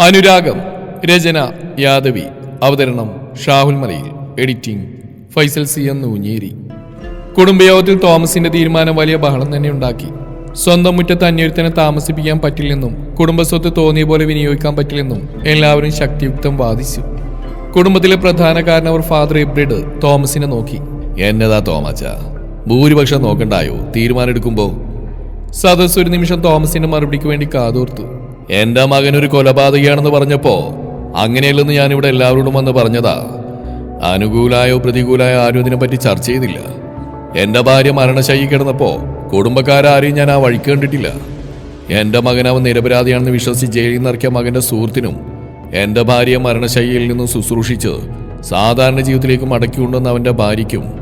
അനുരാഗം രചന യാദവി അവതരണം Shahul Malayil editing Faisal C M Nooncheri. കുടുംബയോഗത്തിൽ തോമസിന്റെ തീരുമാനം വലിയ ബഹളം തന്നെ ഉണ്ടാക്കി. സ്വന്തം മുറ്റത്ത് അന്യരുത്തനെ താമസിപ്പിക്കാൻ പറ്റില്ലെന്നും കുടുംബസ്വത്ത് തോന്നിയ പോലെ വിനിയോഗിക്കാൻ പറ്റില്ലെന്നും എല്ലാവരും ശക്തിയുക്തം വാദിച്ചു. കുടുംബത്തിലെ പ്രധാന കാരണം അവർ ഫാദർ ഇബ്രിഡ് തോമസിനെ നോക്കി. എന്നതാ തോമച്ച? ഭൂരിപക്ഷം നോക്കണ്ടായോ? തീരുമാനം എടുക്കുമ്പോ സദസ് ഒരു നിമിഷം തോമസിന്റെ മറുപടിക്ക് വേണ്ടി കാതോർത്തു. എന്റെ മകൻ ഒരു കൊലപാതകയാണെന്ന് പറഞ്ഞപ്പോ അങ്ങനെയല്ലെന്ന് ഇവിടെ എല്ലാവരോടും വന്ന് പറഞ്ഞതാ. അനുകൂലായോ പ്രതികൂലായോ ആരും ഇതിനെപ്പറ്റി ചർച്ച ചെയ്തില്ല. എന്റെ ഭാര്യ മരണശൈലി കിടന്നപ്പോ കുടുംബക്കാരാരെയും ഞാൻ ആ വഴിക്ക് കണ്ടിട്ടില്ല. എന്റെ മകൻ അവൻ നിരപരാധിയാണെന്ന് വിശ്വസിച്ച് ജയിലിൽ നിറക്കിയ മകന്റെ സുഹൃത്തിനും എന്റെ ഭാര്യ മരണശൈലിയിൽ നിന്നും ശുശ്രൂഷിച്ച് സാധാരണ ജീവിതത്തിലേക്ക് മടക്കി കൊണ്ടുവന്ന അവന്റെ ഭാര്യയ്ക്കും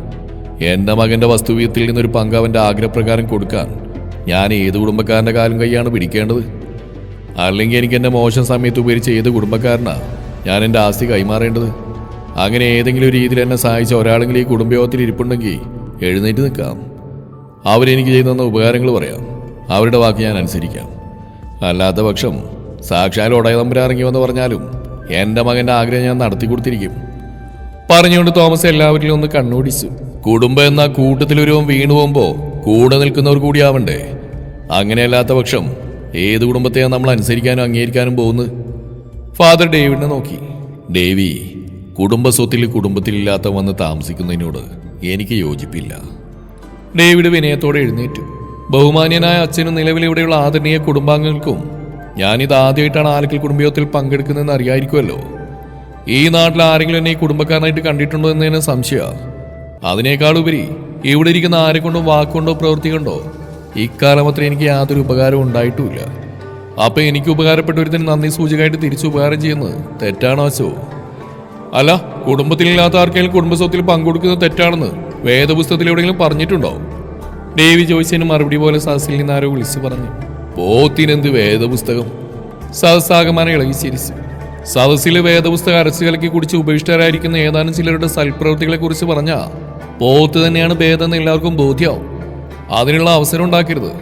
എന്റെ മകന്റെ വസ്തുവീയത്തിൽ നിന്നൊരു പങ്ക് അവന്റെ ആഗ്രഹപ്രകാരം കൊടുക്കാൻ ഞാൻ ഏത് കുടുംബക്കാരന്റെ കാലം കൈയാണ് പിടിക്കേണ്ടത്? അല്ലെങ്കിൽ എനിക്ക് എന്റെ മോശം സമയത്ത് ഉപകരിച്ച ഏത് കുടുംബക്കാരനാ. ഞാൻ എന്റെ ആസ്തി കൈമാറേണ്ടത്. അങ്ങനെ ഏതെങ്കിലും ഒരു രീതിയിൽ എന്നെ സഹായിച്ച ഒരാളെങ്കിലും ഈ കുടുംബയോഗത്തിൽ ഇരിപ്പുണ്ടെങ്കിൽ എഴുന്നേറ്റ് നിൽക്കാം. അവരെനിക്ക് ചെയ്തു തന്ന ഉപകാരങ്ങൾ പറയാം. അവരുടെ വാക്ക് ഞാൻ അനുസരിക്കാം. അല്ലാത്ത പക്ഷം സാക്ഷാൽ ഒടയ തമ്പുരാറങ്ങി വന്ന് പറഞ്ഞാലും എന്റെ മകന്റെ ആഗ്രഹം ഞാൻ നടത്തി കൊടുത്തിരിക്കും. പറഞ്ഞുകൊണ്ട് തോമസ് എല്ലാവരിലും ഒന്ന് കണ്ണോടിച്ചു. കുടുംബം എന്ന കൂട്ടത്തിലൊരുവൻ വീണു പോകുമ്പോൾ കൂടെ നിൽക്കുന്നവർ കൂടിയാവണ്ടേ അങ്ങനെയല്ലാത്ത പക്ഷം ഏത് കുടുംബത്തെയാണ് നമ്മൾ അനുസരിക്കാനും അംഗീകരിക്കാനും പോകുന്നത്? ഫാദർ ഡേവിഡിനെ നോക്കി. ഡേവി കുടുംബ സ്വത്തിൽ കുടുംബത്തിലില്ലാത്ത വന്ന് താമസിക്കുന്നതിനോട് എനിക്ക് യോജിപ്പില്ല. ഡേവിഡ് വിനയത്തോടെ എഴുന്നേറ്റു. ബഹുമാന്യനായ അച്ഛനും നിലവിൽ ഇവിടെയുള്ള ആദരണീയ കുടുംബാംഗങ്ങൾക്കും ഞാനിത് ആദ്യമായിട്ടാണ് ആലക്കൽ കുടുംബയോഗത്തിൽ പങ്കെടുക്കുന്നതെന്ന് അറിയായിരിക്കുമല്ലോ ഈ നാട്ടിൽ ആരെങ്കിലും എന്നെ ഈ കുടുംബക്കാരനായിട്ട് കണ്ടിട്ടുണ്ടോ എന്നതിന് സംശയ അതിനേക്കാളുപരി ഇവിടെ ഇരിക്കുന്ന ആരെക്കൊണ്ടോ കൊണ്ടും വാക്കുകൊണ്ടോ പ്രവൃത്തി കൊണ്ടോ ഇക്കാലം അത്ര എനിക്ക് യാതൊരു ഉപകാരവും ഉണ്ടായിട്ടുമില്ല അപ്പൊ എനിക്ക് ഉപകാരപ്പെട്ട ഒരുത്തിന് നന്ദി സൂചകമായിട്ട് തിരിച്ചു ഉപകാരം ചെയ്യുന്നത് തെറ്റാണോ അച്ചോ അല്ല കുടുംബത്തിലില്ലാത്ത ആർക്കെങ്കിലും കുടുംബസ്വത്തിൽ പങ്കെടുക്കുന്നത് തെറ്റാണെന്ന് വേദപുസ്തകത്തിൽ എവിടെയെങ്കിലും പറഞ്ഞിട്ടുണ്ടോ? ദേവി ചോദിച്ചതിന് മറുപടി പോലെ സദസ്സിൽ നിന്ന് ആരോ വിളിച്ചു പറഞ്ഞു പോത്തിനെന്ത് വേദപുസ്തകം? സദസ്സാകമാനം ഇളകി ചിരിച്ചു. സദസ്സിലെ വേദപുസ്തകം അരച്ചു കലക്കി കുടിച്ച് ഉപേക്ഷിതരായിരിക്കുന്ന ഏതാനും ചിലരുടെ സൽപ്രവൃത്തികളെ കുറിച്ച് പറഞ്ഞാ പോത്ത് തന്നെയാണ് ഭേദമെന്ന് എല്ലാവർക്കും ബോധ്യമാവും അതിനുള്ള അവസരം ഉണ്ടാക്കരുത്.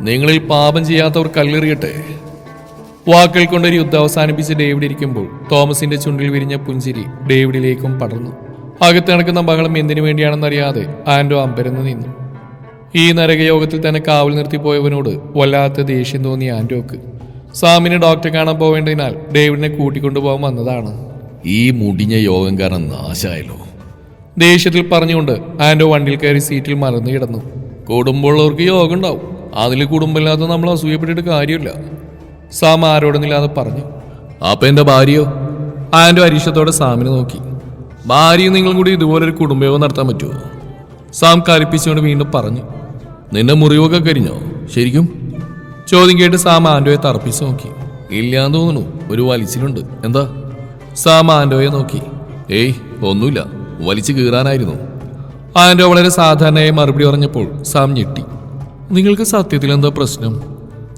നിങ്ങളിൽ പാപം ചെയ്യാത്തവർ കല്ലെറിയട്ടെ. വാക്കുകൾ കൊണ്ടൊരു യുദ്ധം അവസാനിപ്പിച്ച് ഡേവിഡ് ഇരിക്കുമ്പോൾ തോമസിന്റെ ചുണ്ടിൽ വിരിഞ്ഞ പുഞ്ചിരി ഡേവിഡിലേക്കും പടർന്നു. അകത്ത് നടക്കുന്ന ബഹളം എന്തിനു വേണ്ടിയാണെന്നറിയാതെ ആൻഡോ അമ്പരന്ന് നിന്നു. ഈ നരകയോഗത്തിൽ തന്നെ കാവൽ നിർത്തിപ്പോയവനോട് വല്ലാത്ത ദേഷ്യം തോന്നിയ ആൻഡോക്ക് സാമിനെ ഡോക്ടറെ കാണാൻ പോവേണ്ടതിനാൽ ഡേവിഡിനെ കൂട്ടിക്കൊണ്ടുപോകാൻ വന്നതാണ്. ഈ മുടിഞ്ഞ യോഗം കാരണം നാശായല്ലോ. ദേഷ്യത്തിൽ പറഞ്ഞുകൊണ്ട് ആൻഡോ വണ്ടിയിൽ കയറി സീറ്റിൽ മറന്നു കിടന്നു. കുടുംബമുള്ളവർക്ക് യോഗം ഉണ്ടാവും അതിൽ കുടുംബമില്ലാത്ത നമ്മൾ അസൂയപ്പെട്ടിട്ട് കാര്യമില്ല. സാം ആരോടൊന്നില്ലാതെ പറഞ്ഞു അപ്പൊ എന്റെ ഭാര്യയോ? ആൻഡോ അരീക്ഷത്തോടെ സാമിനെ നോക്കി. ഭാര്യയും നിങ്ങളും കൂടി ഇതുപോലൊരു കുടുംബയോഗം നടത്താൻ പറ്റുമോ സാം കലിപ്പിച്ചുകൊണ്ട് വീണ്ടും പറഞ്ഞു നിന്റെ മുറിവൊക്കെ കരിഞ്ഞോ? ശരിക്കും? ചോദ്യം കേട്ട് സാം ആൻഡോയെ തറപ്പിച്ച് നോക്കി. ഇല്ലാന്ന് തോന്നുന്നു ഒരു വലിച്ചിലുണ്ട്. എന്താ? സാം ആൻഡോയെ നോക്കി. ഏയ് ഒന്നുമില്ല. വലിച്ചു കീറാനായിരുന്നു. ആൻഡോ വളരെ സാധാരണയായി മറുപടി പറഞ്ഞപ്പോൾ സാം ഞെട്ടി. നിങ്ങൾക്ക് സത്യത്തിൽ എന്താ പ്രശ്നം?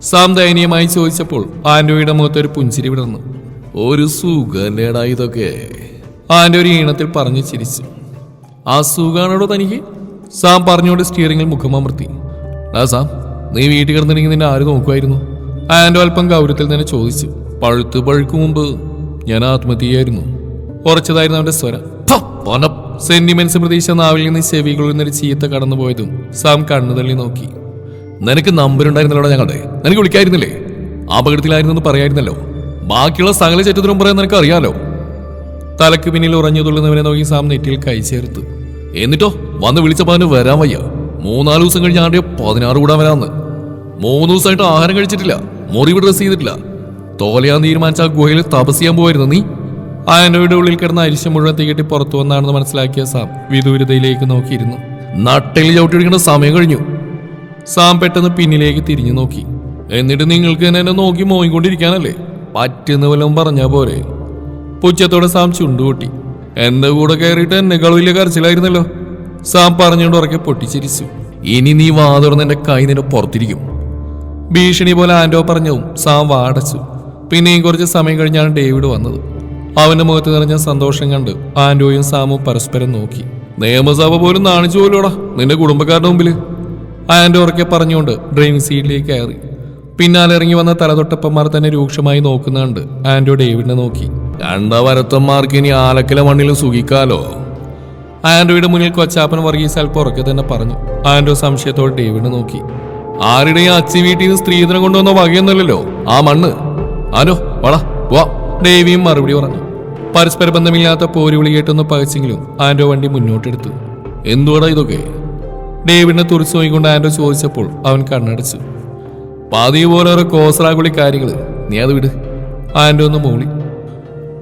സാം ദയനീയമായി ചോദിച്ചപ്പോൾ ആൻഡോയുടെ മുഖത്ത് ഒരു പുഞ്ചിരി വിടർന്നു. ഒരു സുഖല്ലേടാ ഇതൊക്കെ. ആൻഡോ ഒരു ഈണത്തിൽ പറഞ്ഞു ചിരിച്ചു. ആ സുഖാണോടോ തനിക്ക്? സാം പറഞ്ഞുകൊണ്ട് സ്റ്റിയറിംഗിൽ മുഖമമർത്തി ആ സാം നീ വീട്ടിൽ കിടന്നിട്ടുണ്ടെങ്കിൽ നിന്നെ ആര് നോക്കുമായിരുന്നു ആൻഡോ അല്പം ഗൗരവത്തിൽ തന്നെ ചോദിച്ചു. പഴുത്ത് പഴുക്കും മുമ്പ് ഞാൻ ആത്മഹത്യയായിരുന്നു. ഉറച്ചതായിരുന്നു അവന്റെ സ്വരം. സെന്റിമെന്റ്സ് പ്രതീക്ഷ നാവിൽ നിന്ന് ചെവികളിൽ നിന്നൊരു ചീത്ത കടന്നുപോയതും സാം കണ്ണുതള്ളി നോക്കി. നിനക്ക് നമ്പർ ഉണ്ടായിരുന്നല്ലോ ഞങ്ങളുടെ? നിനക്ക് വിളിക്കായിരുന്നില്ലേ? അപകടത്തിലായിരുന്നു പറയായിരുന്നല്ലോ. ബാക്കിയുള്ള സകല ചരിത്രവും പറയാൻ നിനക്ക് അറിയാലോ? തലക്ക് പിന്നിൽ ഉറഞ്ഞു തുള്ളുന്നവനെ നോക്കി സാം നെറ്റിയിൽ കൈ ചേർത്തു. എന്നിട്ടോ വന്ന് വിളിച്ചപ്പോ അവന് വരാൻ വയ്യ. മൂന്നാൽ ദിവസം കഴിഞ്ഞ് ആണ്ടിയ പതിനാറ് കൂടാൻ വരാന്ന്. മൂന്ന് ദിവസമായിട്ട് ആഹാരം കഴിച്ചിട്ടില്ല. മുറിവ് ഡ്രസ് ചെയ്തിട്ടില്ല. തോലയാൻ തീരുമാനിച്ച ആ ഗുഹയിൽ തപസ് ചെയ്യാൻ പോയിരുന്നു നീ? ആൻഡോയുടെ ഉള്ളിൽ കിടന്ന അരിശം മുഴുവൻ തീകെട്ടി പുറത്തു വന്നാണെന്ന് മനസ്സിലാക്കിയ സാം വിദൂരതയിലേക്ക് നോക്കിയിരുന്നു. നട്ടിൽ ചവിട്ടിടിക്കേണ്ട സമയം കഴിഞ്ഞു. സാം പെട്ടെന്ന് പിന്നിലേക്ക് തിരിഞ്ഞു നോക്കി. എന്നിട്ട് നിങ്ങൾക്ക് തന്നെ എന്നെ നോക്കി മോയിക്കൊണ്ടിരിക്കാനല്ലേ പറ്റുന്ന വല്ലതും പറഞ്ഞാ പോരെ. പുച്ഛത്തോടെ സാം ചുണ്ടുകൂട്ടി. എന്റെ കൂടെ കയറിയിട്ട് എന്നെ വലിയ കരച്ചിലായിരുന്നല്ലോ. സാം പറഞ്ഞുകൊണ്ട് ഉറക്കെ പൊട്ടിച്ചിരിച്ചു. ഇനി നീ വാ തുറന്ന് എന്റെ കൈ നിന്റെ പുറത്തിരിക്കും. ഭീഷണി പോലെ ആൻഡോ പറഞ്ഞതും സാം വാടച്ചു. പിന്നെയും കുറച്ച് സമയം കഴിഞ്ഞാണ് ഡേവിഡ് വന്നത്. അവന്റെ മുഖത്ത് നിറഞ്ഞ സന്തോഷം കണ്ട് ആൻഡോയും സാമും പരസ്പരം നോക്കി. നിയമസഭ പോലും നാണിച്ചു പോലോടാ നിന്റെ കുടുംബക്കാരുടെ മുമ്പിൽ ആൻഡോ ഉറക്കെ പറഞ്ഞുകൊണ്ട് ഡ്രൈവിംഗ് സീറ്റിലേക്ക് കയറി. പിന്നാലെ ഇറങ്ങി വന്ന തലതൊട്ടപ്പന്മാർ തന്നെ രൂക്ഷമായി നോക്കുന്നുണ്ട് ആൻഡോ ഡേവിഡിനെ നോക്കി. രണ്ട വരത്തന്മാർക്ക് ഇനി ആലക്കല മണ്ണിൽ സുഖിക്കാലോ? ആൻഡോയുടെ മുന്നിൽ കൊച്ചാപ്പൻ വർഗീസ് അല്പം ഉറക്കെ തന്നെ പറഞ്ഞു. ആൻഡോ സംശയത്തോടെ ഡേവിഡിനെ നോക്കി. ആരുടെയും അച്ചി വീട്ടിൽ നിന്ന് സ്ത്രീധനം കൊണ്ടുവന്ന വകയൊന്നുമല്ലല്ലോ. ആ മണ്ണ്. ആനോ വള വാ ഡേവിയും മറുപടി പറഞ്ഞു. പരസ്പര ബന്ധമില്ലാത്ത പോരുവിളി കേട്ടൊന്ന് പകച്ചെങ്കിലും ആൻഡോ വണ്ടി മുന്നോട്ടെടുത്തു. എന്തുവാടാ ഇതൊക്കെ? ഡേവിഡിനെ തുറച്ചു നോക്കിക്കൊണ്ട് ആൻഡോ ചോദിച്ചപ്പോൾ അവൻ കണ്ണടച്ചു. പതിവ് പോലെ ഓരോ കോസറാകുളി കാര്യങ്ങൾ നീ അത് വിട്. ആൻഡോ ഒന്ന് മൂളി.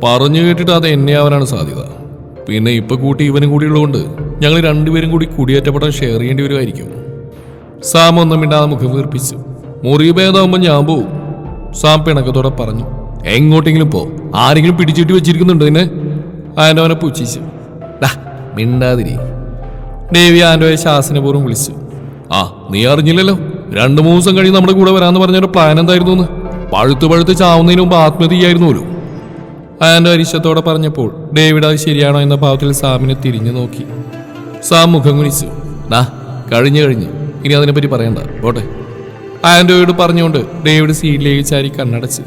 പറഞ്ഞു കേട്ടിട്ട് അത് എന്നെ ആവാനാണ് സാധ്യത. പിന്നെ ഇപ്പൊ കൂട്ടി ഇവനും കൂടി ഉള്ളതുകൊണ്ട് ഞങ്ങൾ രണ്ടുപേരും കൂടി കുടിയേറ്റപ്പെടാൻ ഷെയർ ചെയ്യേണ്ടി വരുമായിരിക്കും. സാം ഒന്നും മിണ്ടാതെ മുഖം വീർപ്പിച്ചു. മുറി ഞാൻ പോവും. സാം പിണക്കത്തോടെ പറഞ്ഞു. എങ്ങോട്ടെങ്കിലും പോ. ആരെങ്കിലും പിടിച്ചിട്ട് വെച്ചിരിക്കുന്നുണ്ട് നിന്നെ? ആൻഡോനെ പൂച്ചിച്ചു. "ഡാ, മിണ്ടാതിരി. ദേവി ആൻഡോയെ ശാസനപൂർവം വിളിച്ചു. ആ നീ അറിഞ്ഞില്ലല്ലോ. രണ്ടു മൂന്ന് ദിവസം കഴിഞ്ഞ് നമ്മുടെ കൂടെ വരാന്ന് പറഞ്ഞൊരു പ്ലാൻ എന്തായിരുന്നു എന്ന്. പഴുത്ത് പഴുത്ത് ചാവുന്നതിന് മുമ്പ് ആത്മഹത്യയായിരുന്നു ഒരു ആൻഡോ അരിശത്തോടെ പറഞ്ഞപ്പോൾ ഡേവിഡ് അത് ശരിയാണോ എന്ന ഭാവത്തിൽ സാമിനെ തിരിഞ്ഞു നോക്കി. സാം മുഖം കുനിച്ചു. ഡാ കഴിഞ്ഞു കഴിഞ്ഞു. ഇനി അതിനെപ്പറ്റി പറയണ്ട. പോട്ടെ. ആൻഡോയോട് പറഞ്ഞുകൊണ്ട് ഡേവിഡ് സീറ്റിലേക്ക് ചാരി കണ്ണടച്ചു.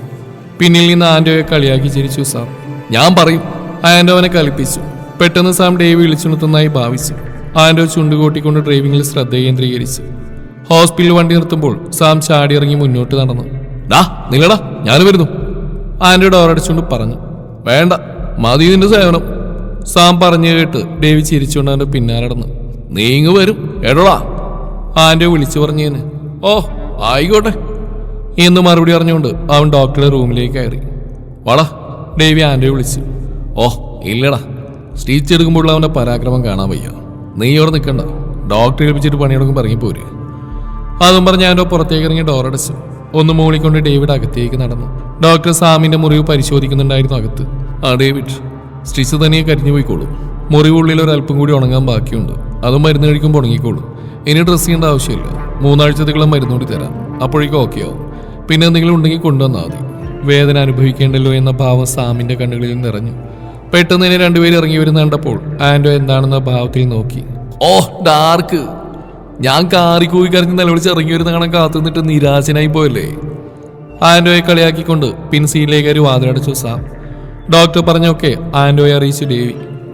പിന്നിൽ നിന്ന് ആൻഡോയെ കളിയാക്കി ചിരിച്ചു സാം ഞാൻ പറയും. ആന്റോവനെ കളിപ്പിച്ചു. പെട്ടെന്ന് സാം ഡേവി വിളിച്ചുണർത്തുന്നതായി ഭാവിച്ചു. ആൻഡോ ചുണ്ടുകൂട്ടിക്കൊണ്ട് ഡ്രൈവിംഗിൽ ശ്രദ്ധ കേന്ദ്രീകരിച്ചു. ഹോസ്പിറ്റൽ വണ്ടി നിർത്തുമ്പോൾ സാം ചാടി ഇറങ്ങി മുന്നോട്ട് നടന്നു. ഡാ നിങ്ങളടാ ഞാൻ വരുന്നു. ആൻഡോ ഡോറടിച്ചുകൊണ്ട് പറഞ്ഞു. വേണ്ട മതി നിന്റെ സേവനം. സാം പറഞ്ഞു കേട്ട് ഡേവി ചിരിച്ചുകൊണ്ട് അവന്റെ പിന്നാലെ നടന്നു. നീങ്ങ് വരും എടോടാ. ആൻഡോ വിളിച്ചു പറഞ്ഞു ഓ ആയിക്കോട്ടെ. എന്ന് മറുപടി പറഞ്ഞുകൊണ്ട് അവൻ ഡോക്ടറുടെ റൂമിലേക്ക് കയറി. വള ഡേവി ആന്റെ വിളിച്ചു. ഓ ഇല്ലടാ. സ്റ്റിച്ച് എടുക്കുമ്പോഴുള്ള അവന്റെ പരാക്രമം കാണാൻ വയ്യ. നീ ഇവിടെ നിൽക്കണ്ട. ഡോക്ടറെ ഏൽപ്പിച്ചിട്ട് പണിയെടുക്കുമ്പോൾ ഇറങ്ങിപ്പോര് അതും പറഞ്ഞ് അവന്റെ പുറത്തേക്ക് ഇറങ്ങി ഡോറടച്ചു ഒന്ന് മൂളിക്കൊണ്ട് ഡേവിഡ് അകത്തേക്ക് നടന്നു. ഡോക്ടർ സാമിന്റെ മുറിവ് പരിശോധിക്കുന്നുണ്ടായിരുന്നു അകത്ത്. ആ ഡേവിഡ് സ്റ്റിച്ച് തനിയെ കരിഞ്ഞു പോയിക്കോളൂ. മുറിവുള്ളിൽ ഒരല്പം കൂടി ഉണങ്ങാൻ ബാക്കിയുണ്ട്. അതും മരുന്ന് കഴിക്കുമ്പോൾ ഉണങ്ങിക്കോളൂ. ഇനി ഡ്രസ്സ് ചെയ്യേണ്ട ആവശ്യമില്ല. മൂന്നാഴ്ചത്തേക്കുള്ള മരുന്നുകൂടി തരാം. അപ്പോഴേക്കും ഓക്കെ ആവും. പിന്നെ എന്തെങ്കിലും ഉണ്ടെങ്കിൽ കൊണ്ടുവന്നാൽ മതി. വേദന അനുഭവിക്കേണ്ടല്ലോ എന്ന ഭാവം സാമിന്റെ കണ്ണുകളിൽ നിറഞ്ഞു. പെട്ടെന്ന് തന്നെ രണ്ടുപേരും ഇറങ്ങി വരുന്ന കണ്ടപ്പോൾ ആൻഡോ എന്താണെന്ന ഭാവത്തിൽ നോക്കി. Oh dark. ഞാൻ കാറി കൂവി കരഞ്ഞ് നിലവിളിച്ച് ഇറങ്ങി വരുന്ന കാണാൻ കാത്തുനിന്നിട്ട് നിരാശനായി പോയല്ലേ. ആൻഡോയെ കളിയാക്കിക്കൊണ്ട് പിൻസീലിലേക്ക് ഒരു വാതിലടച്ചു സാം. ഡോക്ടർ പറഞ്ഞൊക്കെ ആൻഡോയെ അറിയിച്ചു ദേവി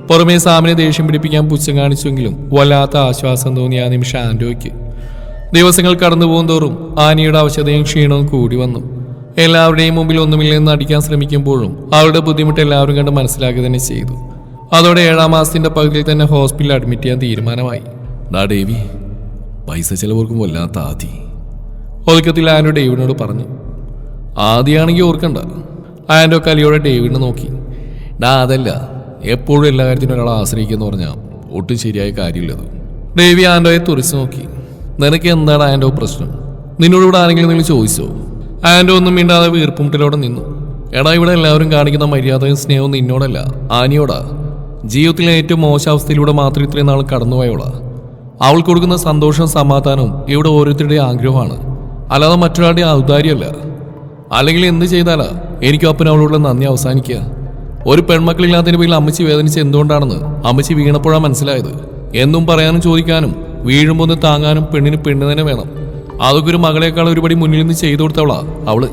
പുറമേ സാമിനെ ദേഷ്യം പിടിപ്പിക്കാൻ പുച്ഛം കാണിച്ചെങ്കിലും വല്ലാത്ത ആശ്വാസം തോന്നിയ ആ നിമിഷം ആൻഡോയ്ക്ക് ദിവസങ്ങൾ കടന്നു പോകുന്തോറും ആനിയുടെ അവശതയും ക്ഷീണവും കൂടി വന്നു. എല്ലാവരുടെയും മുമ്പിൽ ഒന്നുമില്ലെന്ന് അടിക്കാൻ ശ്രമിക്കുമ്പോഴും അവരുടെ ബുദ്ധിമുട്ട് എല്ലാവരും കണ്ട് മനസ്സിലാക്കുക തന്നെ ചെയ്തു. അതോടെ ഏഴാം മാസത്തിന്റെ പകുതിയിൽ തന്നെ ഹോസ്പിറ്റലിൽ അഡ്മിറ്റ് ചെയ്യാൻ തീരുമാനമായി. ഡാ ദേവി പൈസ ചിലവർക്കും വല്ലാത്ത ആദി ഒതുക്കത്തിൽ ആൻഡോ ഡേവിഡിനോട് പറഞ്ഞു. ആദിയാണെങ്കിൽ ഓർക്കണ്ട. ആൻഡോ കലിയോടെ ഡേവിഡിനെ നോക്കി. ഡാ അതല്ല എപ്പോഴും എല്ലാ കാര്യത്തിനും ഒരാളെ ആശ്രയിക്കുന്നു പറഞ്ഞാൽ ഒട്ടും ശരിയായ കാര്യമില്ലത്. ഡേവി ആൻഡോയെ തുറച്ചു നോക്കി. നിനക്ക് എന്താണ് ആൻഡോ പ്രശ്നം? നിന്നോട് ഇവിടെ ആരെങ്കിലും നിങ്ങൾ ചോദിച്ചോ? ആൻഡോ ഒന്നും മിണ്ടാതെ വീർപ്പുമുട്ടിലോടെ നിന്നു. എടാ ഇവിടെ എല്ലാവരും കാണിക്കുന്ന മര്യാദയും സ്നേഹവും നിന്നോടല്ല ആനിയോടാ. ജീവിതത്തിലെ ഏറ്റവും മോശാവസ്ഥയിലൂടെ മാത്രം ഇത്രയും നാൾ കടന്നുപോയോളാ. അവൾ കൊടുക്കുന്ന സന്തോഷവും സമാധാനവും ഇവിടെ ഓരോരുത്തരുടെ ആഗ്രഹമാണ് അല്ലാതെ മറ്റൊരാളുടെ ഔദാര്യമല്ല. അല്ലെങ്കിൽ എന്ത് ചെയ്താലാ? എനിക്കും അപ്പൻ അവളോടുള്ള നന്ദി അവസാനിക്കുക. ഒരു പെൺമക്കളില്ലാത്തതിന് പേരിൽ അമ്മച്ചി വേദനിച്ച് എന്തുകൊണ്ടാണെന്ന് അമ്മച്ചി വീണപ്പോഴാണ് മനസ്സിലായത്. എന്നും പറയാനും ചോദിക്കാനും വീഴുമ്പോൾ ഒന്ന് താങ്ങാനും പെണ്ണിന് പെണ്ണ് തന്നെ വേണം. അതൊക്കെ ഒരു മകളെക്കാൾ ഒരുപടി മുന്നിൽ നിന്ന് ചെയ്തു കൊടുത്തവളാ അവൾ.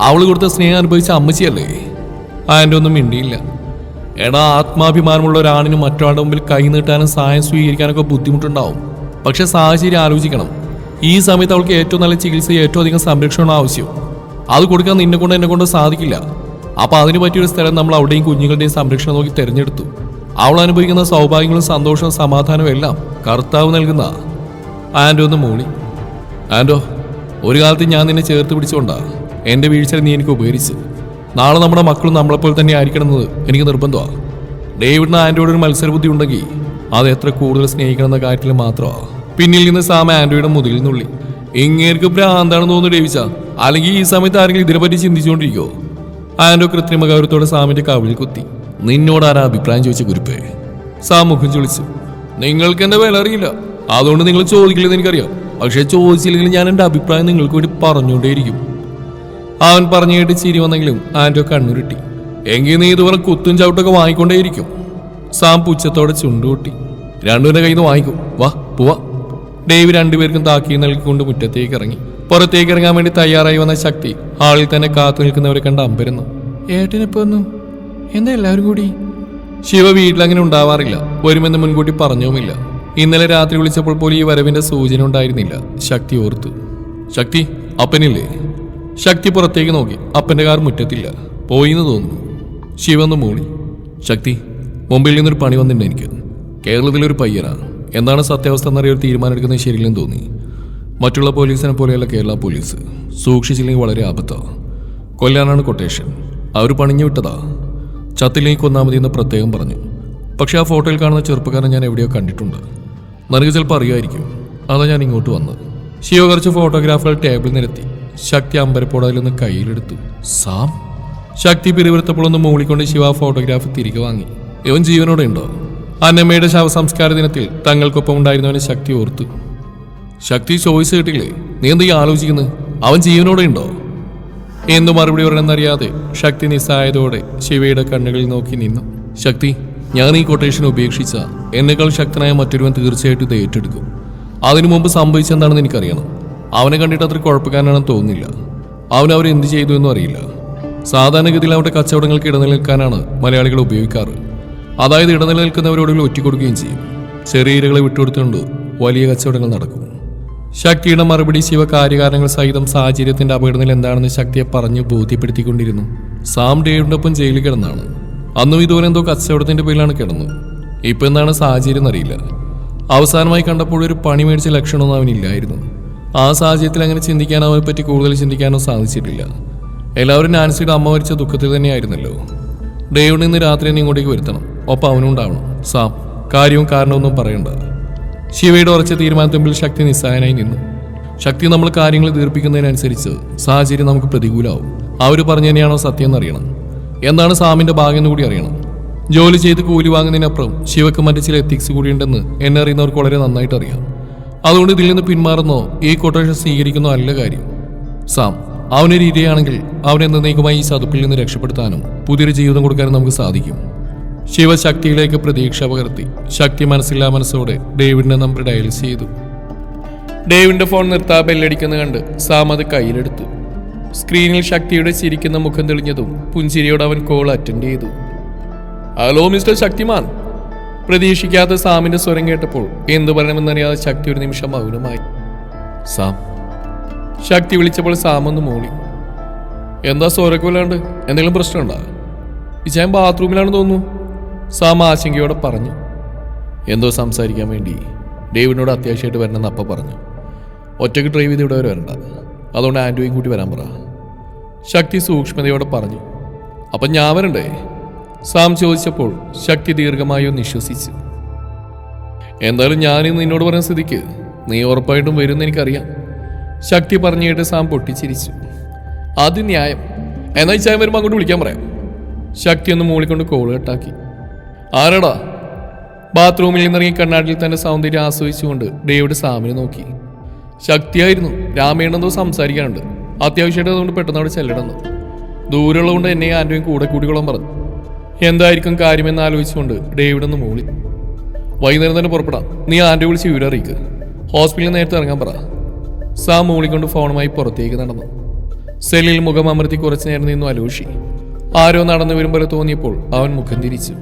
അവൾ കൊടുത്ത സ്നേഹം അനുഭവിച്ച അമ്മച്ചിയല്ലേ? ആന്റെ ഒന്നും മിണ്ടിയില്ല. എടാ ആത്മാഭിമാനമുള്ള ഒരാണിന് മറ്റൊരാളുടെ മുമ്പിൽ കൈ നീട്ടാനും സഹായം സ്വീകരിക്കാനൊക്കെ ബുദ്ധിമുട്ടുണ്ടാവും. പക്ഷെ സാഹചര്യം ആലോചിക്കണം. ഈ സമയത്ത് അവൾക്ക് ഏറ്റവും നല്ല ചികിത്സ ഏറ്റവും അധികം സംരക്ഷണം ആവശ്യം. അത് കൊടുക്കാൻ നിന്നെ കൊണ്ട് എന്നെ കൊണ്ട് സാധിക്കില്ല. അപ്പൊ അതിന് പറ്റിയൊരു സ്ഥലം നമ്മൾ അവിടെയും കുഞ്ഞുങ്ങളുടെയും സംരക്ഷണം നോക്കി തിരഞ്ഞെടുത്തു. അവൾ അനുഭവിക്കുന്ന സൗഭാഗ്യങ്ങളും സന്തോഷവും സമാധാനവും എല്ലാം കർത്താവ് നൽകുന്ന ആൻഡോ ഒന്ന് മൂളി. ആൻഡോ ഒരു കാലത്ത് ഞാൻ നിന്നെ ചേർത്ത് പിടിച്ചുകൊണ്ടാ എന്റെ വീഴ്ചയിൽ നീ എനിക്ക് ഉപകരിച്ച്. നാളെ നമ്മുടെ മക്കളും നമ്മളെപ്പോലെ തന്നെ ആയിരിക്കണമെന്നത് എനിക്ക് നിർബന്ധമാണ് ഡേവിഡിന് ആൻഡ്രോയുടെ ഒരു മത്സരബുദ്ധി ഉണ്ടെങ്കിൽ അത് എത്ര കൂടുതൽ സ്നേഹിക്കണം എന്ന കാര്യത്തിൽ മാത്രമാണ് പിന്നിൽ നിന്ന് സാമ ആൻഡ്രോയുടെ മുതിൽ നുള്ളി. ഇങ്ങേർക്ക് ഭ്രാന്താണെന്ന് തോന്നുന്നു ഡേവിച്ച അല്ലെങ്കിൽ ഈ സമയത്ത് ആരെങ്കിലും ഇതിനെപ്പറ്റി ചിന്തിച്ചുകൊണ്ടിരിക്കുമോ ആൻഡ്രോ കൃത്രിമ ഗൗരവത്തോടെ സാമിന്റെ കവിളിൽ കുത്തി. നിന്നോട് ആരാ അഭിപ്രായം ചോദിച്ച കുരുപ്പേ? സാമൂഹ്യം ചോദിച്ചു നിങ്ങൾക്ക് എന്റെ വില അറിയില്ല. അതുകൊണ്ട് നിങ്ങൾ ചോദിക്കില്ലെന്ന് എനിക്കറിയാം. പക്ഷെ ചോദിച്ചില്ലെങ്കിൽ ഞാൻ എന്റെ അഭിപ്രായം നിങ്ങൾക്ക് വേണ്ടി പറഞ്ഞുകൊണ്ടേയിരിക്കും. അവൻ പറഞ്ഞു കേട്ട് ചിരി വന്നെങ്കിലും ആൻഡോ കണ്ണുരുട്ടി. എങ്കിൽ നീ ഇതുപോലെ കുത്തും ചവിട്ടൊക്കെ വാങ്ങിക്കൊണ്ടേയിരിക്കും. സാം പുച്ഛത്തോടെ ചുണ്ടുകൂട്ടി. രണ്ടുപേരുടെ കയ്യിൽ നിന്ന് വാങ്ങിക്കും. വാ പോവാ. ഡേവി രണ്ടുപേർക്കും താക്കി നൽകിക്കൊണ്ട് മുറ്റത്തേക്ക് ഇറങ്ങി. പുറത്തേക്ക് ഇറങ്ങാൻ വേണ്ടി തയ്യാറായി വന്ന ശക്തി ഹാളിൽ തന്നെ കാത്തു നിൽക്കുന്നവരെ കണ്ട് അമ്പരുന്നു. ഏട്ടനിപ്പോ വന്നു? എന്താ എല്ലാവരും കൂടി? ശിവ വീട്ടിൽ അങ്ങനെ ഉണ്ടാവാറില്ല. വരുമെന്ന് മുൻകൂട്ടി പറഞ്ഞുമില്ല. ഇന്നലെ രാത്രി വിളിച്ചപ്പോൾ പോലും ഈ വരവിന്റെ സൂചന ഉണ്ടായിരുന്നില്ല. ശക്തി ഓർത്തു. ശക്തി അപ്പനില്ലേ? ശക്തി പുറത്തേക്ക് നോക്കി. അപ്പന്റെ കാർ മുറ്റത്തില്ല. പോയിന്ന് തോന്നുന്നു. ശിവന്ന് മൂളി. ശക്തി മുംബൈയിൽ നിന്നൊരു പണി വന്നിട്ടുണ്ട് എനിക്ക്. കേരളത്തിലൊരു പയ്യനാണ് എന്താണ് സത്യാവസ്ഥ എന്നറിയ ഒരു തീരുമാനം എടുക്കുന്നത് ശരിയില്ലെന്ന് തോന്നി. മറ്റുള്ള പോലീസിനെ പോലെയല്ല കേരള പോലീസ്. സൂക്ഷിച്ചില്ലെങ്കിൽ വളരെ ആപത്താണ് കൊല്ലാനാണ് കൊട്ടേഷൻ. അവർ പണിഞ്ഞു വിട്ടതാ. ചത്തില്ലെങ്കിൽ കൊന്നാൽ എന്ന് പ്രത്യേകം പറഞ്ഞു. പക്ഷേ ആ ഫോട്ടോയിൽ കാണുന്ന ചെറുപ്പക്കാരൻ ഞാൻ എവിടെയോ കണ്ടിട്ടുണ്ട്. നിനക്ക് ചിലപ്പോൾ അറിയായിരിക്കും അതാ ഞാൻ ഇങ്ങോട്ട് വന്നത്. ശിവ കുറച്ച് ഫോട്ടോഗ്രാഫുകൾ ടേബിളിൽ നിരത്തി. ശക്തി അമ്പരപ്പോടെ അതിൽ നിന്ന് കയ്യിലെടുത്തു. സാം? ശക്തി പിരിവിരുത്തപ്പോഴൊന്ന് മൂളിക്കൊണ്ട് ശിവ ഫോട്ടോഗ്രാഫ് തിരികെ വാങ്ങി. ഇവൻ ജീവനോടെ ഉണ്ടോ? അന്നമ്മയുടെ ശവസംസ്കാര ദിനത്തിൽ തങ്ങൾക്കൊപ്പം ഉണ്ടായിരുന്നവനെ ശക്തി ഓർത്തു. ശക്തി ചോയ്സ് കിട്ടില്ലേ? നീ എന്താ ആലോചിക്കുന്നത് അവൻ ജീവനോടെ ഉണ്ടോ? എന്തു മറുപടി പറയണമെന്നറിയാതെ ശക്തി നിസ്സായതോടെ ശിവയുടെ കണ്ണുകളിൽ നോക്കി നിന്നു. ശക്തി ഞാൻ ഈ കൊട്ടേഷൻ ഉപേക്ഷിച്ച എന്നേക്കാൾ ശക്തനായ മറ്റൊരുവൻ തീർച്ചയായിട്ടും ഇത് ഏറ്റെടുക്കും. അതിനു മുമ്പ് സംഭവിച്ചെന്താണെന്ന് എനിക്കറിയണം. അവനെ കണ്ടിട്ട് അത്ര കുഴപ്പക്കാരനാണെന്ന് തോന്നുന്നില്ല. അവൻ എന്ത് ചെയ്തു എന്നും അറിയില്ല. സാധാരണഗതിയിൽ അവരുടെ കച്ചവടങ്ങൾക്ക് ഇടനിൽക്കാനാണ് മലയാളികൾ ഉപയോഗിക്കാറ്. അതായത് ഇടനിലനിൽക്കുന്നവരോട് ഒറ്റിക്കൊടുക്കുകയും ചെയ്യും. ചെറിയ ഇരകളെ വിട്ടുകൊടുത്തുകൊണ്ട് വലിയ കച്ചവടങ്ങൾ നടക്കും. ശക്തിയുടെ മറുപടി ശിവ കാര്യകാരണങ്ങൾ സഹിതം സാഹചര്യത്തിന്റെ അപകടനില എന്താണെന്ന് ശക്തിയെ പറഞ്ഞു ബോധ്യപ്പെടുത്തിക്കൊണ്ടിരുന്നു. സാം ഡേവിന്റെ ഒപ്പം ജയിലിൽ കിടന്നാണ്. അന്നും ഇതുപോലെ എന്തോ കച്ചവടത്തിന്റെ പേരിലാണ് കിടന്നത്. ഇപ്പൊ എന്താണ് സാഹചര്യം എന്നറിയില്ല. അവസാനമായി കണ്ടപ്പോൾ ഒരു പണി മേടിച്ച ലക്ഷണമൊന്നും അവനില്ലായിരുന്നു. ആ സാഹചര്യത്തിൽ അങ്ങനെ ചിന്തിക്കാനോ അവനെ പറ്റി കൂടുതൽ ചിന്തിക്കാനോ സാധിച്ചിട്ടില്ല. എല്ലാവരും നാൻസിയുടെ അമ്മ മരിച്ച ദുഃഖത്തിൽ തന്നെയായിരുന്നല്ലോ. ഡേവിഡ് ഇന്ന് രാത്രി തന്നെ ഇങ്ങോട്ടേക്ക് വരുത്തണം. ഒപ്പം അവനും ഉണ്ടാവണം. സാം കാര്യവും കാരണമൊന്നും പറയണ്ട. ശിവയുടെ ഉറച്ച തീരുമാനത്തിൽ ശക്തി നിസ്സഹായനായി നിന്നു. ശക്തി നമ്മൾ കാര്യങ്ങൾ ദീർപ്പിക്കുന്നതിനനുസരിച്ച് സാഹചര്യം നമുക്ക് പ്രതികൂലമാവും അവർ പറഞ്ഞു തന്നെയാണോ സത്യം എന്നറിയണം. എന്താണ് സാമിന്റെ ഭാഗം എന്ന് കൂടി അറിയണം. ജോലി ചെയ്ത് കൂലി വാങ്ങുന്നതിനപ്പുറം ശിവക്ക് മറ്റു ചില എത്തിക്സ് കൂടിയുണ്ടെന്ന് എന്നെ അറിയുന്നവർക്ക് വളരെ നന്നായിട്ട് അറിയാം. അതുകൊണ്ട് ഇതിൽ നിന്ന് പിന്മാറുന്നോ ഈ കൊട്ടേഷൻ സ്വീകരിക്കുന്നോ അല്ല കാര്യം. സാം അവനൊരു ഇരയാണെങ്കിൽ അവനെ എന്നേക്കുമായി ഈ ചതുപ്പിൽ നിന്ന് രക്ഷപ്പെടുത്താനും പുതിയൊരു ജീവിതം കൊടുക്കാനും നമുക്ക് സാധിക്കും. ശിവശക്തിയിലേക്ക് പ്രതീക്ഷ പകർത്തി ശക്തി മനസ്സില്ലാ മനസ്സോടെ ഡേവിഡിന്റെ നമ്പർ ഡയൽ ചെയ്തു. ഡേവിഡിന്റെ ഫോൺ നിർത്താ ബെല്ലടിക്കുന്ന കണ്ട് സാം അത് കയ്യിലെടുത്തു. സ്ക്രീനിൽ ശക്തിയുടെ ചിരിക്കുന്ന മുഖം തെളിഞ്ഞതും പുഞ്ചിരിയോട് അവൻ കോൾ അറ്റൻഡ് ചെയ്തു. Hello mister Shaktiman. പ്രതീക്ഷിക്കാത്ത സാമിന്റെ സ്വരം കേട്ടപ്പോൾ എന്തു പറയണമെന്നറിയാതെ ശക്തി ഒരു നിമിഷം മൗനമായി. സാം. ശക്തി വിളിച്ചപ്പോൾ സാം ഒന്ന് മൂളി. എന്താ സ്വരക്കൂലാണ്ട് എന്തെങ്കിലും പ്രശ്നമുണ്ടോ? ഇച്ചാൻ ബാത്റൂമിലാണെന്ന് തോന്നുന്നു. സാം ആശങ്കയോടെ പറഞ്ഞു എന്തോ സംസാരിക്കാൻ വേണ്ടി ഡേവിഡിനോട് അത്യാവശ്യമായിട്ട് വരണമെന്ന് അപ്പ പറഞ്ഞു. ഒറ്റയ്ക്ക് ഡ്രൈവ് ചെയ്ത് ഇവിടെ വരെ വരണ്ട. അതുകൊണ്ട് ആൻഡ്രോയും കൂട്ടി വരാൻ പറ. ശക്തി സൂക്ഷ്മതയോടെ പറഞ്ഞു അപ്പം ഞാൻ വരണ്ടേ? സാം ചോദിച്ചപ്പോൾ ശക്തി ദീർഘമായി ഒന്ന് നിശ്വസിച്ചു എന്തായാലും ഞാനിന്ന് നിന്നോട് പറയാൻ സ്ഥിതിക്ക് നീ ഉറപ്പായിട്ടും വരുമെന്ന് എനിക്കറിയാം. ശക്തി പറഞ്ഞിട്ട് സാം പൊട്ടിച്ചിരിച്ചു. അത് ന്യായം. എന്നാ ഈ ചായ വരുമ്പോൾ അങ്ങോട്ട് വിളിക്കാൻ പറയാം. ശക്തി ഒന്ന് മൂളിക്കൊണ്ട് കോൾ കട്ടാക്കി. ആരടാ? ബാത്റൂമിൽ നിന്നിറങ്ങി കണ്ണാടിയിൽ തന്റെ സൗന്ദര്യം ആസ്വദിച്ചുകൊണ്ട് ഡേവിഡ് സാമിനെ നോക്കി. ശക്തിയായിരുന്നു. രാമേണെന്തോ സംസാരിക്കാനുണ്ട്. അത്യാവശ്യമായിട്ട് അതുകൊണ്ട് പെട്ടെന്ന് അവിടെ ചെല്ലണമെന്ന്. ദൂരമുള്ളതുകൊണ്ട് എന്നെ ആന്റെയും കൂടെ കൂടിക്കോളം പറഞ്ഞു. എന്തായിരിക്കും കാര്യമെന്ന് ആലോചിച്ചുകൊണ്ട് ഡേവിഡ് ഒന്ന് മൂളി. വൈകുന്നേരം തന്നെ പുറപ്പെടാം. നീ ആന്റെ വിളിച്ച് വിവരം അറിയിക്ക്. ഹോസ്പിറ്റലിൽ നേരത്തെ ഇറങ്ങാൻ പറ. സാം മൂളിക്കൊണ്ട് ഫോണുമായി പുറത്തേക്ക് നടന്നു. സെല്ലിൽ മുഖം അമർത്തി കുറച്ചു നേരം നിന്നു അലോഷി. ആരോ നടന്നു വരും പോലെ തോന്നിയപ്പോൾ അവൻ മുഖം തിരിച്ചു.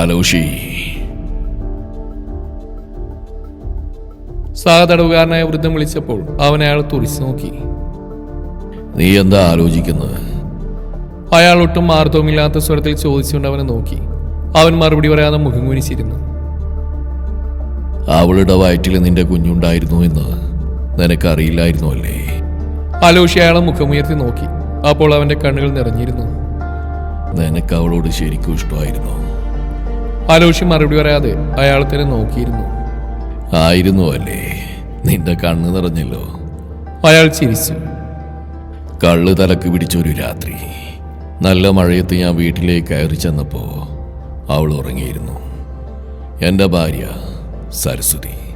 അലോഷി സഹതടവുകാരനായ വൃദ്ധം വിളിച്ചപ്പോൾ അവൻ അയാൾ തുറിച്ചു നോക്കി. നീ എന്താ ആലോചിക്കുന്നത്? അയാൾ ഒട്ടും മാർദ്ദവുമില്ലാത്ത സ്വരത്തിൽ ചോദിച്ചുകൊണ്ട് അവനെ നോക്കി. അവൻ മറുപടി പറയാതെ മുഖം കുനിച്ചിരുന്നു അവളുടെ വയറ്റിൽ നിന്റെ കുഞ്ഞുണ്ടായിരുന്നു എന്ന് നിനക്കറിയില്ലായിരുന്നു അല്ലേ? അലോഷി അയാളെ മുഖമുയർത്തി നോക്കി. അപ്പോൾ അവന്റെ കണ്ണുകൾ നിറഞ്ഞിരുന്നു. നിനക്ക് അവളോട് ശരിക്കും ഇഷ്ടമായിരുന്നു. അലോഷി മറുപടി പറയാതെ അയാൾ തന്നെ നോക്കിയിരുന്നു. ആയിരുന്നു അല്ലേ? നിന്റെ കണ്ണ് നിറഞ്ഞല്ലോ. അയാൾ ചിരിച്ചു. കള്ള് തലക്ക് പിടിച്ചൊരു രാത്രി. നല്ല മഴയത്ത് ഞാൻ വീട്ടിലേക്ക് കയറി ചെന്നപ്പോ അവൾ ഉറങ്ങിയിരുന്നു. എന്റെ ഭാര്യ സരസ്വതി.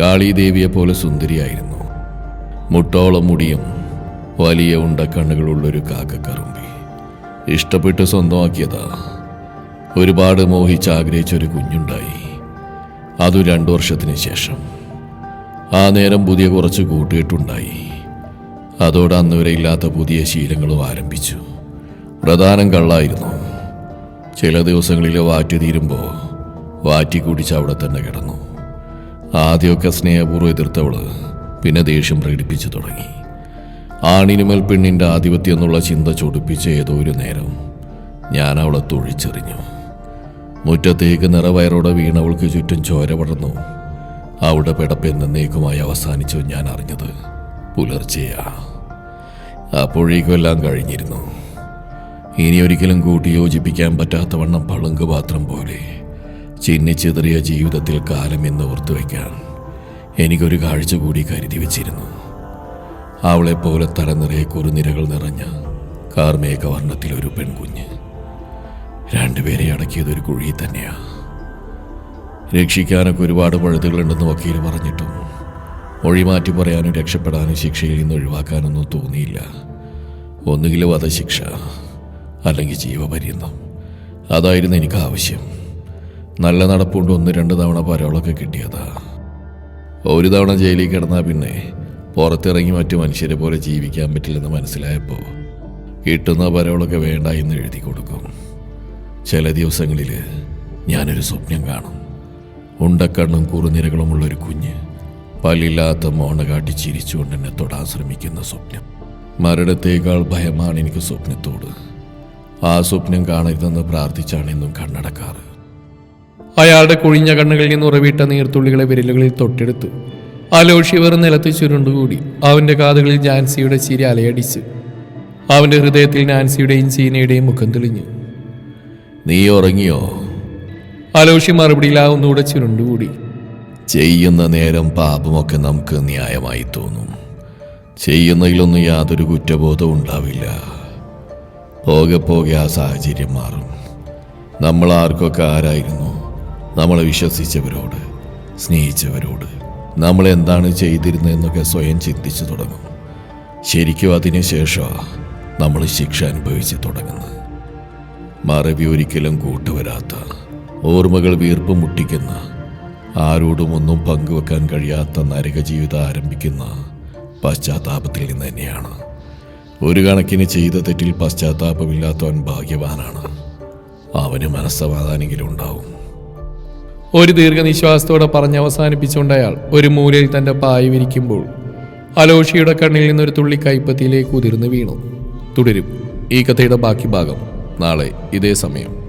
കാളിദേവിയെ പോലെ സുന്ദരിയായിരുന്നു. മുട്ടോളം മുടിയും വലിയ ഉണ്ടക്കണ്ണുകളുള്ളൊരു കാക്കക്കറുമ്പി. ഇഷ്ടപ്പെട്ട് സ്വന്തമാക്കിയതാ. ഒരുപാട് മോഹിച്ച് ആഗ്രഹിച്ചൊരു കുഞ്ഞുണ്ടായി. അതു രണ്ടു വർഷത്തിന് ശേഷം. ആ നേരം പുതിയ കുറച്ച് കൂട്ടുകെട്ടുണ്ടായി. അതോടെ അന്ന് വരെ ഇല്ലാത്ത പുതിയ ശീലങ്ങളും ആരംഭിച്ചു. പ്രധാനം കള്ളായിരുന്നു. ചില ദിവസങ്ങളിൽ വാറ്റി തീരുമ്പോൾ വാറ്റി കുടിച്ച് അവിടെ തന്നെ കിടന്നു. ആദ്യമൊക്കെ സ്നേഹപൂർവം എതിർത്തവൾ പിന്നെ ദേഷ്യം പ്രകടിപ്പിച്ചു തുടങ്ങി. ആണിനുമേൽ പെണ്ണിന്റെ ആധിപത്യം എന്നുള്ള ചിന്ത ചൊടിപ്പിച്ച ഏതോ ഒരു നേരം ഞാൻ അവളെ തൊഴിച്ചെറിഞ്ഞു. മുറ്റത്തേക്ക് നിറവയറോടെ വീണവൾക്ക് ചുറ്റും ചോര പടർന്നു. അവിടെ പിടപ്പ് എന്നേക്കുമായി അവസാനിച്ചു ഞാൻ അറിഞ്ഞത് പുലർച്ചെയാ. അപ്പോഴേക്കും എല്ലാം കഴിഞ്ഞിരുന്നു. ഇനി ഒരിക്കലും കൂട്ടി യോജിപ്പിക്കാൻ പറ്റാത്ത പളുങ്ക് പാത്രം പോലെ ചിന്നിച്ചെതറിയ ജീവിതത്തിൽ കാലം എന്ന് ഓർത്തു വയ്ക്കാൻ എനിക്കൊരു കാഴ്ച കൂടി കരുതി വെച്ചിരുന്നു. അവളെപ്പോലെ തലനിറയെ കുറുനിരകൾ നിറഞ്ഞ കാർമേഘവർണത്തിൽ ഒരു പെൺകുഞ്ഞ്. രണ്ടുപേരെ അടക്കിയത് ഒരു കുഴിയിൽ തന്നെയാ. രക്ഷിക്കാനൊക്കെ ഒരുപാട് പഴുതുകളുണ്ടെന്ന് വക്കീൽ പറഞ്ഞിട്ടും മൊഴി മാറ്റി പറയാനും രക്ഷപ്പെടാനും ശിക്ഷയിൽ നിന്ന് ഒഴിവാക്കാനൊന്നും തോന്നിയില്ല. ഒന്നുകിൽ വധശിക്ഷ അല്ലെങ്കിൽ ജീവപര്യന്തം. അതായിരുന്നു എനിക്ക് ആവശ്യം. നല്ല നടപ്പുകൊണ്ട് ഒന്ന് രണ്ട് തവണ പരോളൊക്കെ കിട്ടിയതാ. ഒരു തവണ ജയിലിൽ കിടന്നാൽ പിന്നെ പുറത്തിറങ്ങി മറ്റു മനുഷ്യരെ പോലെ ജീവിക്കാൻ പറ്റില്ലെന്ന് മനസ്സിലായപ്പോൾ കിട്ടുന്ന പരോളൊക്കെ വേണ്ട എന്ന് എഴുതി കൊടുക്കും. ചില ദിവസങ്ങളിൽ ഞാനൊരു സ്വപ്നം കാണും. ഉണ്ടക്കണ്ണും കുറുനിരകളുമുള്ള ഒരു കുഞ്ഞ് പല്ലില്ലാത്ത മോണ കാട്ടി ചിരിച്ചുകൊണ്ട് എന്നെ തൊടാൻ ശ്രമിക്കുന്ന സ്വപ്നം. മരണത്തേക്കാൾ ഭയമാണ് എനിക്ക് സ്വപ്നത്തോട്. ആ സ്വപ്നം കാണരുതെന്ന് പ്രാർത്ഥിച്ചാണ് എന്നും കണ്ണടക്കാറ്. അയാളുടെ കുഴിഞ്ഞ കണ്ണുകളിൽ നിന്ന് ഉറവിട്ട നീർത്തുള്ളികളെ വിരലുകളിൽ തൊട്ടെടുത്തു അലോഷി വെറും നിലത്ത് ചുരുണ്ടുകൂടി അവന്റെ കാതുകളിൽ ജാൻസിയുടെ ചിരി അലയടിച്ച് അവന്റെ ഹൃദയത്തിൽ നാൻസിയുടെയും ചീനയുടെയും മുഖം തെളിഞ്ഞു നീ ഉറങ്ങിയോ അലോഷി മറുപടിയിൽ ആ ഒന്നുകൂടെ ചുരുണ്ടുകൂടി. ചെയ്യുന്ന നേരം പാപമൊക്കെ നമുക്ക് ന്യായമായി തോന്നും. ചെയ്യുന്നതിലൊന്നും യാതൊരു കുറ്റബോധവും ഉണ്ടാവില്ല. പോകെ പോകെ ആ സാഹചര്യം മാറും. നമ്മൾ ആർക്കൊക്കെ ആരായിരുന്നു? നമ്മളെ വിശ്വസിച്ചവരോട് സ്നേഹിച്ചവരോട്. നമ്മൾ എന്താണ് ചെയ്തിരുന്നതെന്നൊക്കെ സ്വയം ചിന്തിച്ചു തുടങ്ങും. ശരിക്കും അതിനുശേഷമാണ് നമ്മൾ ശിക്ഷ അനുഭവിച്ച് തുടങ്ങുന്നത്. മറവി ഒരിക്കലും കൂട്ടുവരാത്ത. ഓർമ്മകൾ വീർപ്പ് മുട്ടിക്കുന്ന ആരോടും ഒന്നും പങ്കുവെക്കാൻ കഴിയാത്ത നരക ജീവിതം ആരംഭിക്കുന്ന പശ്ചാത്താപത്തിൽ നിന്ന് തന്നെയാണ്. ഒരു കണക്കിന് ചെയ്ത തെറ്റിൽ പശ്ചാത്താപമില്ലാത്തവൻ ഭാഗ്യവാനാണ്. അവന് മനസ്സമാധാനെങ്കിലും ഉണ്ടാവും. ഒരു ദീർഘനിശ്വാസത്തോടെ പറഞ്ഞ് അവസാനിപ്പിച്ചുകൊണ്ട് അയാൾ ഒരു മൂലയിൽ തന്റെ പായ വിരിക്കുമ്പോൾ അലോഷിയുടെ കണ്ണിൽ നിന്നൊരു തുള്ളി കൈപ്പത്തിയിലേക്ക് ഉതിർന്നു വീണു. തുടരും ഈ കഥയുടെ ബാക്കി ഭാഗം. നാളെ ഇതേ സമയം.